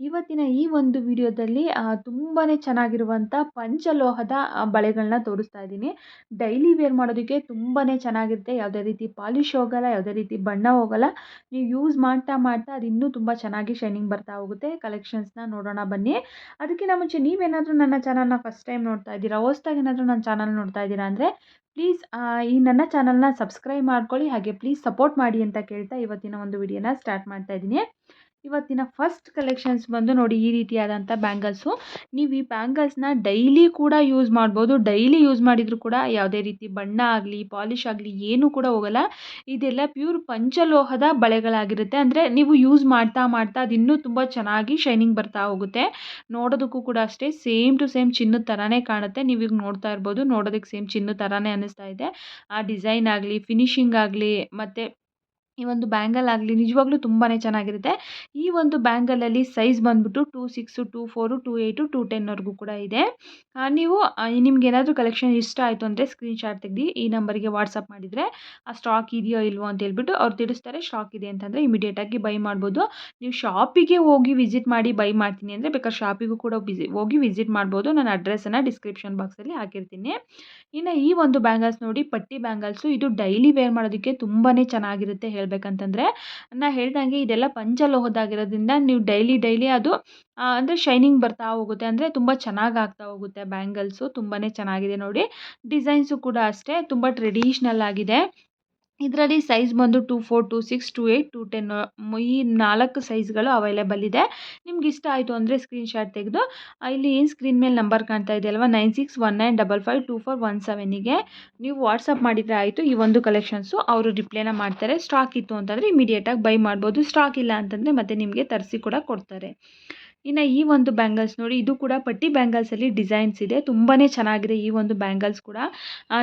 ಇವತ್ತಿನ ಈ ಒಂದು ವಿಡಿಯೋದಲ್ಲಿ ತುಂಬಾ ಚೆನ್ನಾಗಿರುವಂಥ ಪಂಚಲೋಹದ ಬಳೆಗಳನ್ನ ತೋರಿಸ್ತಾ ಇದ್ದೀನಿ. ಡೈಲಿ ವೇರ್ ಮಾಡೋದಕ್ಕೆ ತುಂಬಾ ಚೆನ್ನಾಗಿರುತ್ತೆ. ಯಾವುದೇ ರೀತಿ ಪಾಲಿಶ್ ಹೋಗಲ್ಲ, ಯಾವುದೇ ರೀತಿ ಬಣ್ಣ ಹೋಗಲ್ಲ. ನೀವು ಯೂಸ್ ಮಾಡ್ತಾ ಮಾಡ್ತಾ ಅದು ಇನ್ನೂ ತುಂಬ ಚೆನ್ನಾಗಿ ಶೈನಿಂಗ್ ಬರ್ತಾ ಹೋಗುತ್ತೆ. ಕಲೆಕ್ಷನ್ಸ್ನ ನೋಡೋಣ ಬನ್ನಿ. ಅದಕ್ಕಿಂತ ಮುಂಚೆ ನೀವೇನಾದರೂ ನನ್ನ ಚಾನಲ್ನ ಫಸ್ಟ್ ಟೈಮ್ ನೋಡ್ತಾ ಇದ್ದೀರಾ, ಹೊಸ್ದಾಗಿ ಏನಾದರೂ ನನ್ನ ಚಾನಲ್ ನೋಡ್ತಾ ಇದ್ದೀರಾ ಅಂದರೆ, ಪ್ಲೀಸ್ ಈ ನನ್ನ ಚಾನಲ್ನ ಸಬ್ಸ್ಕ್ರೈಬ್ ಮಾಡ್ಕೊಳ್ಳಿ. ಹಾಗೆ ಪ್ಲೀಸ್ ಸಪೋರ್ಟ್ ಮಾಡಿ ಅಂತ ಕೇಳ್ತಾ ಇವತ್ತಿನ ಒಂದು ವಿಡಿಯೋನ ಸ್ಟಾರ್ಟ್ ಮಾಡ್ತಾ ಇದ್ದೀನಿ. ಇವತ್ತಿನ ಫಸ್ಟ್ ಕಲೆಕ್ಷನ್ಸ್ ಬಂದು ನೋಡಿ ಈ ರೀತಿಯಾದಂಥ ಬ್ಯಾಂಗಲ್ಸು ನೀವು ಈ ಬ್ಯಾಂಗಲ್ಸ್ನ ಡೈಲಿ ಕೂಡ ಯೂಸ್ ಮಾಡ್ಬೋದು. ಡೈಲಿ ಯೂಸ್ ಮಾಡಿದರೂ ಕೂಡ ಯಾವುದೇ ರೀತಿ ಬಣ್ಣ ಆಗಲಿ ಪಾಲಿಶ್ ಆಗಲಿ ಏನೂ ಕೂಡ ಹೋಗಲ್ಲ. ಇದೆಲ್ಲ ಪ್ಯೂರ್ ಪಂಚಲೋಹದ ಬಳೆಗಳಾಗಿರುತ್ತೆ. ಅಂದರೆ ನೀವು ಯೂಸ್ ಮಾಡ್ತಾ ಮಾಡ್ತಾ ಅದಿನ್ನೂ ತುಂಬ ಚೆನ್ನಾಗಿ ಶೈನಿಂಗ್ ಬರ್ತಾ ಹೋಗುತ್ತೆ. ನೋಡೋದಕ್ಕೂ ಕೂಡ ಅಷ್ಟೇ ಸೇಮ್ ಟು ಸೇಮ್ ಚಿನ್ನದ ಥರನೇ ಕಾಣುತ್ತೆ. ನೀವು ಈಗ ನೋಡ್ತಾ ಇರ್ಬೋದು, ನೋಡೋದಕ್ಕೆ ಸೇಮ್ ಚಿನ್ನದ ಥರನೇ ಅನ್ನಿಸ್ತಾ ಇದೆ. ಆ ಡಿಸೈನ್ ಆಗಲಿ ಫಿನಿಶಿಂಗ್ ಆಗಲಿ, ಮತ್ತು ಈ ಒಂದು ಬ್ಯಾಂಗಲ್ ಆಗಲಿ ನಿಜವಾಗ್ಲೂ ತುಂಬಾ ಚೆನ್ನಾಗಿರುತ್ತೆ. ಈ ಒಂದು ಬ್ಯಾಂಗಲಲ್ಲಿ ಸೈಜ್ ಬಂದ್ಬಿಟ್ಟು two six two four two eight two ಟೆನ್ವರೆಗೂ ಕೂಡ ಇದೆ. ನೀವು ನಿಮ್ಗೆ ಏನಾದರೂ ಕಲೆಕ್ಷನ್ ಇಷ್ಟ ಆಯಿತು ಅಂದರೆ ಸ್ಕ್ರೀನ್ಶಾಟ್ ತೆಗೆದು ಈ ನಂಬರಿಗೆ ವಾಟ್ಸಪ್ ಮಾಡಿದರೆ ಆ ಸ್ಟಾಕ್ ಇದೆಯೋ ಇಲ್ವೋ ಅಂತ ಹೇಳ್ಬಿಟ್ಟು ಅವ್ರು ತಿಳಿಸ್ತಾರೆ ಸ್ಟಾಕ್ ಇದೆ ಅಂತಂದರೆ ಇಮಿಡಿಯೇಟಾಗಿ ಬೈ ಮಾಡ್ಬೋದು. ನೀವು ಶಾಪಿಗೆ ಹೋಗಿ ವಿಸಿಟ್ ಮಾಡಿ ಬೈ ಮಾಡ್ತೀನಿ ಅಂದರೆ ಬೇಕಾದ್ರೆ ಶಾಪಿಗೂ ಕೂಡ ಹೋಗಿ ವಿಸಿಟ್ ಮಾಡ್ಬೋದು. ನಾನು ಅಡ್ರೆಸ್ಸನ್ನು ಡಿಸ್ಕ್ರಿಪ್ಷನ್ ಬಾಕ್ಸಲ್ಲಿ ಹಾಕಿರ್ತೀನಿ. ಇನ್ನು ಈ ಒಂದು ಬ್ಯಾಂಗಲ್ಸ್ ನೋಡಿ ಪಟ್ಟಿ ಬ್ಯಾಂಗಲ್ಸು ಇದು ಡೈಲಿ ವೇರ್ ಮಾಡೋದಕ್ಕೆ ತುಂಬಾ ಚೆನ್ನಾಗಿರುತ್ತೆ ಹೇಳಬೇಕಂತಂದರೆ, ನಾ ಹೇಳ್ದಂಗೆ ಇದೆಲ್ಲ ಪಂಚಲೋಹದಾಗಿರೋದ್ರಿಂದ ನೀವು ಡೈಲಿ ಡೈಲಿ ಅದು ಅಂದರೆ ಶೈನಿಂಗ್ ಬರ್ತಾ ಹೋಗುತ್ತೆ. ಅಂದರೆ ತುಂಬ ಚೆನ್ನಾಗಿ ಆಗ್ತಾ ಹೋಗುತ್ತೆ ಬ್ಯಾಂಗಲ್ಸು ತುಂಬಾ ಚೆನ್ನಾಗಿದೆ ನೋಡಿ. ಡಿಸೈನ್ಸು ಕೂಡ ಅಷ್ಟೇ, ತುಂಬ ಟ್ರೆಡಿಷ್ನಲ್ ಆಗಿದೆ. ಇದರಲ್ಲಿ ಸೈಜ್ ಬಂದು two four two six two eight two ten ಈ ನಾಲ್ಕು ಸೈಜ್ಗಳು ಅವೈಲೇಬಲ್ ಇದೆ. ನಿಮ್ಗೆ ಇಷ್ಟ ಆಯಿತು ಅಂದರೆ ಸ್ಕ್ರೀನ್ಶಾಟ್ ತೆಗೆದು ಇಲ್ಲಿ ಏನು ಸ್ಕ್ರೀನ್ ಮೇಲೆ ನಂಬರ್ ಕಾಣ್ತಾ ಇದೆ ಅಲ್ವಾ? Nine six one nine double five two four one ಸೆವೆನಿಗೆ ನೀವು ವಾಟ್ಸಪ್ ಮಾಡಿದರೆ ಆಯಿತು, ಈ ಒಂದು ಕಲೆಕ್ಷನ್ಸು ಅವರು ರಿಪ್ಲೈನ ಮಾಡ್ತಾರೆ. ಸ್ಟಾಕ್ ಇತ್ತು ಅಂತಂದರೆ ಇಮಿಡಿಯೇಟಾಗಿ ಬೈ ಮಾಡ್ಬೋದು. ಸ್ಟಾಕ್ ಇಲ್ಲ ಅಂತಂದರೆ ಮತ್ತೆ ನಿಮಗೆ ತರಿಸಿ ಕೂಡ ಕೊಡ್ತಾರೆ. ಇನ್ನು ಈ ಒಂದು ಬ್ಯಾಂಗಲ್ಸ್ ನೋಡಿ, ಇದು ಕೂಡ ಪಟ್ಟಿ ಬ್ಯಾಂಗಲ್ಸಲ್ಲಿ ಡಿಸೈನ್ಸ್ ಇದೆ. ತುಂಬಾ ಚೆನ್ನಾಗಿದೆ ಈ ಒಂದು ಬ್ಯಾಂಗಲ್ಸ್ ಕೂಡ.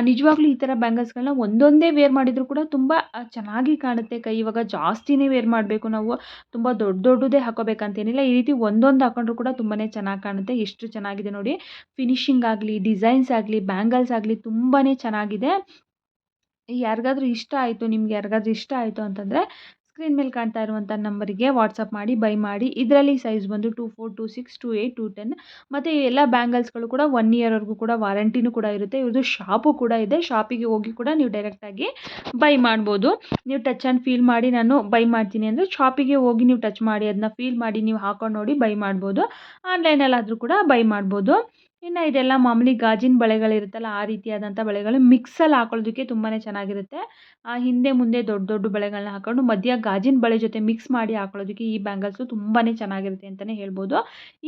ನಿಜವಾಗ್ಲೂ ಈ ಥರ ಬ್ಯಾಂಗಲ್ಸ್ಗಳನ್ನ ಒಂದೊಂದೇ ವೇರ್ ಮಾಡಿದರೂ ಕೂಡ ತುಂಬ ಚೆನ್ನಾಗಿ ಕಾಣುತ್ತೆ ಕೈ. ಇವಾಗ ಜಾಸ್ತಿನೇ ವೇರ್ ಮಾಡಬೇಕು ನಾವು. ತುಂಬ ದೊಡ್ಡ ದೊಡ್ಡದೇ ಹಾಕೋಬೇಕಂತೇನಿಲ್ಲ. ಈ ರೀತಿ ಒಂದೊಂದು ಹಾಕೊಂಡ್ರು ಕೂಡ ತುಂಬಾ ಚೆನ್ನಾಗಿ ಕಾಣುತ್ತೆ. ಎಷ್ಟು ಚೆನ್ನಾಗಿದೆ ನೋಡಿ. ಫಿನಿಶಿಂಗ್ ಆಗಲಿ ಡಿಸೈನ್ಸ್ ಆಗಲಿ ಬ್ಯಾಂಗಲ್ಸ್ ಆಗಲಿ ತುಂಬಾ ಚೆನ್ನಾಗಿದೆ. ಯಾರಿಗಾದ್ರೂ ಇಷ್ಟ ಆಯಿತು, ನಿಮ್ಗೆ ಯಾರಿಗಾದ್ರೂ ಇಷ್ಟ ಆಯಿತು ಅಂತಂದರೆ ಸ್ಕ್ರೀನ್ ಮೇಲೆ ಕಾಣ್ತಾ ಇರುವಂಥ ನಂಬರಿಗೆ ವಾಟ್ಸಪ್ ಮಾಡಿ ಬೈ ಮಾಡಿ, ಇದರಲ್ಲಿ ಸೈಜ್ ಬಂದು two four two six two eight two ten ಮತ್ತು ಎಲ್ಲ ಬ್ಯಾಂಗಲ್ಸ್ಗಳು ಕೂಡ ಒನ್ ಇಯರ್ವರೆಗೂ ಕೂಡ ವಾರಂಟಿನೂ ಕೂಡ ಇರುತ್ತೆ. ಇವ್ರದ್ದು ಶಾಪು ಕೂಡ ಇದೆ. ಶಾಪಿಗೆ ಹೋಗಿ ಕೂಡ ನೀವು ಡೈರೆಕ್ಟಾಗಿ ಬೈ ಮಾಡ್ಬೋದು. ನೀವು ಟಚ್ ಆ್ಯಂಡ್ ಫೀಲ್ ಮಾಡಿ ನಾನು ಬೈ ಮಾಡ್ತೀನಿ ಅಂದರೆ ಶಾಪಿಗೆ ಹೋಗಿ ನೀವು ಟಚ್ ಮಾಡಿ ಅದನ್ನ ಫೀಲ್ ಮಾಡಿ, ನೀವು ಹಾಕೊಂಡು ನೋಡಿ ಬೈ ಮಾಡ್ಬೋದು. ಆನ್ಲೈನಲ್ಲಾದರೂ ಕೂಡ ಬೈ ಮಾಡ್ಬೋದು. ಇನ್ನು ಇದೆಲ್ಲ ಮಾಮೂಲಿ ಗಾಜಿನ ಬಳೆಗಳಿರುತ್ತಲ್ಲ, ಆ ರೀತಿಯಾದಂಥ ಬಳೆಗಳು ಮಿಕ್ಸಲ್ಲಿ ಹಾಕೊಳ್ಳೋದಕ್ಕೆ ತುಂಬಾ ಚೆನ್ನಾಗಿರುತ್ತೆ. ಆ ಹಿಂದೆ ಮುಂದೆ ದೊಡ್ಡ ದೊಡ್ಡ ಬಳೆಗಳನ್ನ ಹಾಕೊಂಡು ಮಧ್ಯ ಗಾಜಿನ ಬಳೆ ಜೊತೆ ಮಿಕ್ಸ್ ಮಾಡಿ ಹಾಕೊಳ್ಳೋದಕ್ಕೆ ಈ ಬ್ಯಾಂಗಲ್ಸು ತುಂಬಾ ಚೆನ್ನಾಗಿರುತ್ತೆ ಅಂತಲೇ ಹೇಳ್ಬೋದು.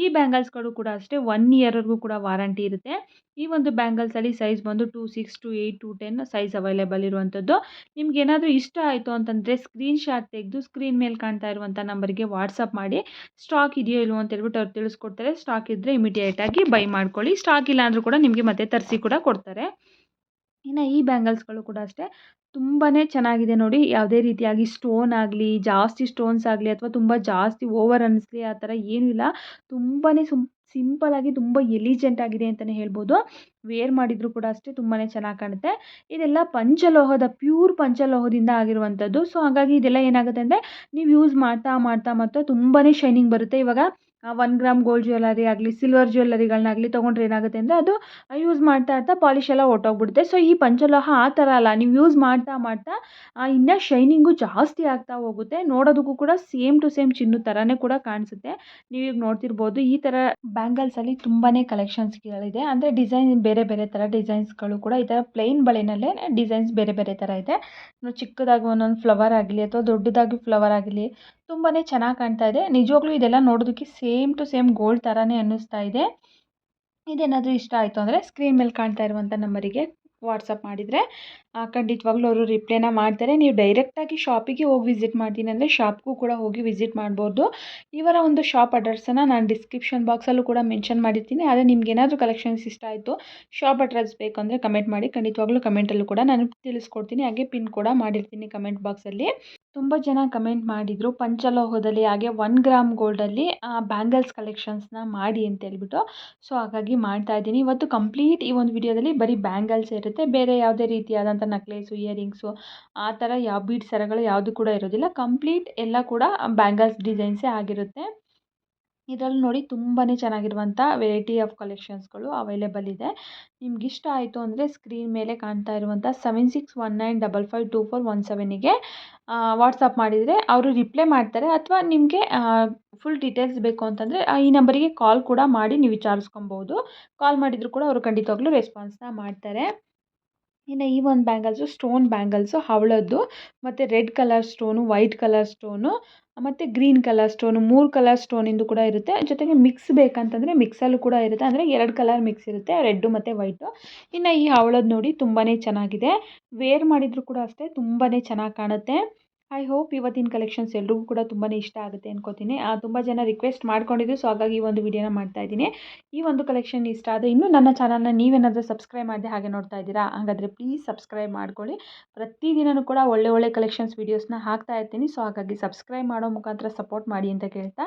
ಈ ಬ್ಯಾಂಗಲ್ಸ್ಗಳು ಕೂಡ ಅಷ್ಟೇ ಒನ್ ಇಯರ್ವರೆಗೂ ಕೂಡ ವಾರಂಟಿ ಇರುತ್ತೆ. ಈ ಒಂದು ಬ್ಯಾಂಗಲ್ಸಲ್ಲಿ ಸೈಜ್ ಬಂದು two six two eight two ten size available ಇರುವಂಥದ್ದು. ನಿಮ್ಗೆ ಏನಾದರೂ ಇಷ್ಟ ಆಯಿತು ಅಂತಂದರೆ ಸ್ಕ್ರೀನ್ಶಾಟ್ ತೆಗೆದು ಸ್ಕ್ರೀನ್ ಮೇಲೆ ಕಾಣ್ತಾ ಇರುವಂಥ ನಂಬರಿಗೆ ವಾಟ್ಸಪ್ ಮಾಡಿ ಸ್ಟಾಕ್ ಇದೆಯೋ ಇಲ್ವೋ ಅಂತ ಹೇಳ್ಬಿಟ್ಟು ಅವ್ರು ತಿಳಿಸ್ಕೊಡ್ತಾರೆ. ಸ್ಟಾಕ್ ಇದ್ದರೆ ಇಮಿಡಿಯೇಟಾಗಿ ಬೈ ಮಾಡ್ಕೊಳ್ಳಿ. ಸ್ಟಾಕ್ ಇಲ್ಲ ಅಂದರೂ ಕೂಡ ನಿಮಗೆ ಮತ್ತೆ ತರಿಸಿ ಕೂಡ ಕೊಡ್ತಾರೆ. ಇನ್ನು ಈ ಬ್ಯಾಂಗಲ್ಸ್ಗಳು ಕೂಡ ಅಷ್ಟೇ. ತುಂಬಾ ಚೆನ್ನಾಗಿದೆ ನೋಡಿ. ಯಾವುದೇ ರೀತಿಯಾಗಿ ಸ್ಟೋನ್ ಆಗಲಿ, ಜಾಸ್ತಿ ಸ್ಟೋನ್ಸ್ ಆಗಲಿ ಅಥವಾ ತುಂಬ ಜಾಸ್ತಿ ಓವರ್ ಅನ್ನಿಸ್ಲಿ ಆ ಥರ ಏನೂ ಇಲ್ಲ. ತುಂಬಾ ಸುಮ್ ಸಿಂಪಲಾಗಿ ತುಂಬ ಎಲಿಜೆಂಟ್ ಆಗಿದೆ ಅಂತಲೇ ಹೇಳ್ಬೋದು. ವೇರ್ ಮಾಡಿದರೂ ಕೂಡ ಅಷ್ಟೇ ತುಂಬಾ ಚೆನ್ನಾಗಿ ಕಾಣುತ್ತೆ. ಇದೆಲ್ಲ ಪಂಚಲೋಹದ ಪ್ಯೂರ್ ಪಂಚಲೋಹದಿಂದ ಆಗಿರುವಂಥದ್ದು. ಸೊ ಹಾಗಾಗಿ ಇದೆಲ್ಲ ಏನಾಗುತ್ತೆ ಅಂದರೆ, ನೀವು ಯೂಸ್ ಮಾಡ್ತಾ ಮಾಡ್ತಾ ಮಾಡ್ತಾ ತುಂಬಾ ಶೈನಿಂಗ್ ಬರುತ್ತೆ ಇವಾಗ. ಒನ್ ಗ್ರಾಮ್ ಗೋಲ್ಡ್ ಜ್ಯುವೆಲ್ಲರಿ ಆಗಲಿ ಸಿಲ್ವರ್ ಜ್ಯುವೆಲ್ಲರಿಗಳನ್ನಾಗಲಿ ತೊಗೊಂಡ್ರೆ ಏನಾಗುತ್ತೆ ಅಂದರೆ ಅದು ಯೂಸ್ ಮಾಡ್ತಾ ಇರ್ತಾ ಪಾಲಿಶ್ ಎಲ್ಲ ಹೊಟ್ಟೋಗ್ಬಿಡುತ್ತೆ ಸೊ ಈ ಪಂಚಲೋಹ ಆ ಥರ ಅಲ್ಲ. ನೀವು ಯೂಸ್ ಮಾಡ್ತಾ ಮಾಡ್ತಾ ಇನ್ನೂ ಶೈನಿಂಗು ಜಾಸ್ತಿ ಆಗ್ತಾ ಹೋಗುತ್ತೆ. ನೋಡೋದಕ್ಕೂ ಕೂಡ ಸೇಮ್ ಟು ಸೇಮ್ ಚಿನ್ನು ಥರನೇ ಕೂಡ ಕಾಣಿಸುತ್ತೆ. ನೀವು ಈಗ ನೋಡ್ತಿರ್ಬೋದು, ಈ ಥರ ಬ್ಯಾಂಗಲ್ಸಲ್ಲಿ ತುಂಬಾ ಕಲೆಕ್ಷನ್ಸ್ಗಳಿದೆ ಅಂದರೆ ಡಿಸೈನ್ ಬೇರೆ ಬೇರೆ ಥರ ಡಿಸೈನ್ಸ್ಗಳು ಕೂಡ ಈ ಥರ ಪ್ಲೈನ್ ಬಳೆನಲ್ಲೇ ಡಿಸೈನ್ಸ್ ಬೇರೆ ಬೇರೆ ಥರ ಇದೆ. ಚಿಕ್ಕದಾಗಿ ಒಂದೊಂದು ಫ್ಲವರ್ ಆಗಲಿ ಅಥವಾ ದೊಡ್ಡದಾಗಿ ಫ್ಲವರ್ ಆಗಲಿ ತುಂಬಾ ಚೆನ್ನಾಗಿ ಕಾಣ್ತಾ ಇದೆ. ನಿಜವಾಗ್ಲೂ ಇದೆಲ್ಲ ನೋಡೋದಕ್ಕೆ ಸೇಮ್ ಟು ಸೇಮ್ ಗೋಲ್ಡ್ ಥರನೇ ಅನ್ನಿಸ್ತಾ ಇದೆ. ಇದೇನಾದರೂ ಇಷ್ಟ ಆಯಿತು ಅಂದರೆ ಸ್ಕ್ರೀನ್ ಮೇಲೆ ಕಾಣ್ತಾ ಇರುವಂಥ ನಂಬರಿಗೆ ವಾಟ್ಸಪ್ ಮಾಡಿದರೆ ಖಂಡಿತವಾಗ್ಲೂ ಅವರು ರಿಪ್ಲೈನ ಮಾಡ್ತಾರೆ. ನೀವು ಡೈರೆಕ್ಟಾಗಿ ಶಾಪಿಗೆ ಹೋಗಿ ವಿಸಿಟ್ ಮಾಡ್ತೀನಿ ಅಂದರೆ ಶಾಪ್ಗೂ ಕೂಡ ಹೋಗಿ ವಿಸಿಟ್ ಮಾಡ್ಬೋದು. ಇವರ ಒಂದು ಶಾಪ್ ಅಡ್ರೆಸ್ಸನ್ನು ನಾನು ಡಿಸ್ಕ್ರಿಪ್ಷನ್ ಬಾಕ್ಸಲ್ಲೂ ಕೂಡ ಮೆನ್ಷನ್ ಮಾಡಿರ್ತೀನಿ. ಆದರೆ ನಿಮ್ಗೆ ಏನಾದರೂ ಕಲೆಕ್ಷನ್ಸ್ ಇಷ್ಟ ಆಯಿತು, ಶಾಪ್ ಅಡ್ರೆಸ್ ಬೇಕು ಅಂದರೆ ಕಮೆಂಟ್ ಮಾಡಿ. ಖಂಡಿತವಾಗ್ಲೂ ಕಮೆಂಟಲ್ಲೂ ಕೂಡ ನಾನು ತಿಳಿಸ್ಕೊಡ್ತೀನಿ. ಹಾಗೆ ಪಿನ್ ಕೂಡ ಮಾಡಿರ್ತೀನಿ ಕಮೆಂಟ್ ಬಾಕ್ಸಲ್ಲಿ ತುಂಬ ಜನ ಕಮೆಂಟ್ ಮಾಡಿದರು. ಪಂಚಲೋಹದಲ್ಲಿ ಹಾಗೆ ಒನ್ ಗ್ರಾಮ್ ಗೋಲ್ಡಲ್ಲಿ ಬ್ಯಾಂಗಲ್ಸ್ ಕಲೆಕ್ಷನ್ಸ್ನ ಮಾಡಿ ಅಂತ ಹೇಳ್ಬಿಟ್ಟು. ಸೊ ಹಾಗಾಗಿ ಮಾಡ್ತಾ ಇದ್ದೀನಿ. ಇವತ್ತು ಕಂಪ್ಲೀಟ್ ಈ ಒಂದು ವಿಡಿಯೋದಲ್ಲಿ ಬರೀ ಬ್ಯಾಂಗಲ್ಸ್ ಇರುತ್ತೆ. ಬೇರೆ ಯಾವುದೇ ರೀತಿಯಾದಂಥ ನಕ್ಲೇಸು ಇಯರಿಂಗ್ಸು ಆ ಥರ ಯಾವ ಬೀಡ್ ಸರಗಳು ಯಾವುದು ಕೂಡ ಇರೋದಿಲ್ಲ. ಕಂಪ್ಲೀಟ್ ಎಲ್ಲ ಕೂಡ ಬ್ಯಾಂಗಲ್ಸ್ ಡಿಸೈನ್ಸೇ ಆಗಿರುತ್ತೆ. ಇದರಲ್ಲಿ ನೋಡಿ ತುಂಬಾ ಚೆನ್ನಾಗಿರುವಂಥ ವೆರೈಟಿ ಆಫ್ ಕಲೆಕ್ಷನ್ಸ್ಗಳು ಅವೈಲೇಬಲ್ ಇದೆ. ನಿಮ್ಗೆ ಇಷ್ಟ ಆಯಿತು ಅಂದರೆ ಸ್ಕ್ರೀನ್ ಮೇಲೆ ಕಾಣ್ತಾ ಇರುವಂಥ seven six one nine double five two four one ಸೆವೆನಿಗೆ WhatsApp ಮಾಡಿದರೆ ಅವರು ರಿಪ್ಲೈ ಮಾಡ್ತಾರೆ ಅಥವಾ ನಿಮಗೆ ಫುಲ್ ಡೀಟೇಲ್ಸ್ ಬೇಕು ಅಂತಂದರೆ ಈ ನಂಬರಿಗೆ ಕಾಲ್ ಕೂಡ ಮಾಡಿ ನೀವು ವಿಚಾರಿಸ್ಕೊಬೋದು. ಕಾಲ್ ಮಾಡಿದರೂ ಕೂಡ ಅವರು ಖಂಡಿತವಾಗ್ಲೂ ರೆಸ್ಪಾನ್ಸ್ನ ಮಾಡ್ತಾರೆ. ಇನ್ನು ಈ ಒಂದು ಬ್ಯಾಂಗಲ್ಸು ಸ್ಟೋನ್ ಬ್ಯಾಂಗಲ್ಸು ಹವಳದ್ದು, ಮತ್ತು red colour stone white colour stone ಮತ್ತು ಗ್ರೀನ್ ಕಲರ್ ಸ್ಟೋನು ಮೂರು ಕಲರ್ ಸ್ಟೋನಿಂದು ಕೂಡ ಇರುತ್ತೆ. ಜೊತೆಗೆ ಮಿಕ್ಸ್ ಬೇಕಂತಂದರೆ ಮಿಕ್ಸಲ್ಲೂ ಕೂಡ ಇರುತ್ತೆ. ಅಂದರೆ ಎರಡು ಕಲರ್ ಮಿಕ್ಸ್ ಇರುತ್ತೆ ರೆಡ್ಡು ಮತ್ತು ವೈಟು ಇನ್ನು ಈ ಹವಳದ್ದು ನೋಡಿ ತುಂಬಾ ಚೆನ್ನಾಗಿದೆ. ವೇರ್ ಮಾಡಿದರೂ ಕೂಡ ಅಷ್ಟೇ ತುಂಬಾ ಚೆನ್ನಾಗಿ ಕಾಣುತ್ತೆ. ಐ ಹೋಪ್ ಇವತ್ತಿನ ಕಲೆಕ್ಷನ್ಸ್ ಎಲ್ರಿಗೂ ಕೂಡ ತುಂಬಾ ಇಷ್ಟ ಆಗುತ್ತೆ ಅನ್ಕೋತೀನಿ. ತುಂಬ ಜನ ರಿಕ್ವೆಸ್ಟ್ ಮಾಡ್ಕೊಂಡಿದ್ರು ಸೊ ಹಾಗಾಗಿ ಈ ಒಂದು ವಿಡಿಯೋನ ಮಾಡ್ತಾ ಇದ್ದೀನಿ. ಈ ಒಂದು ಕಲೆಕ್ಷನ್ ಇಷ್ಟ ಆದರೆ ಇನ್ನೂ ನನ್ನ ಚಾನಲ್ನ ನೀವೇನಾದರೂ ಸಬ್ಸ್ಕ್ರೈಬ್ ಮಾಡಿದೆ ಹಾಗೆ ನೋಡ್ತಾ ಇದ್ದೀರಾ, ಹಾಗಾದರೆ ಪ್ಲೀಸ್ ಸಬ್ಸ್ಕ್ರೈಬ್ ಮಾಡ್ಕೊಳ್ಳಿ. ಪ್ರತಿದಿನವೂ ಕೂಡ ಒಳ್ಳೆ ಒಳ್ಳೆ ಕಲೆಕ್ಷನ್ಸ್ ವೀಡಿಯೋಸ್ನ ಹಾಕ್ತಾ ಇರ್ತೀನಿ ಸೊ ಹಾಗಾಗಿ ಸಬ್ಸ್ಕ್ರೈಬ್ ಮಾಡೋ ಮುಖಾಂತರ ಸಪೋರ್ಟ್ ಮಾಡಿ ಅಂತ ಕೇಳ್ತಾ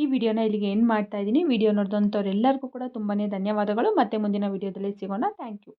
ಈ ವಿಡಿಯೋನ ಇಲ್ಲಿಗೆ ಏನು ಮಾಡ್ತಾ ಇದ್ದೀನಿ. ವಿಡಿಯೋ ನೋಡಿದಂಥವ್ರೆಲ್ಲರಿಗೂ ಕೂಡ ತುಂಬಾ ಧನ್ಯವಾದಗಳು. ಮತ್ತೆ ಮುಂದಿನ ವಿಡಿಯೋದಲ್ಲಿ ಸಿಗೋಣ. Thank you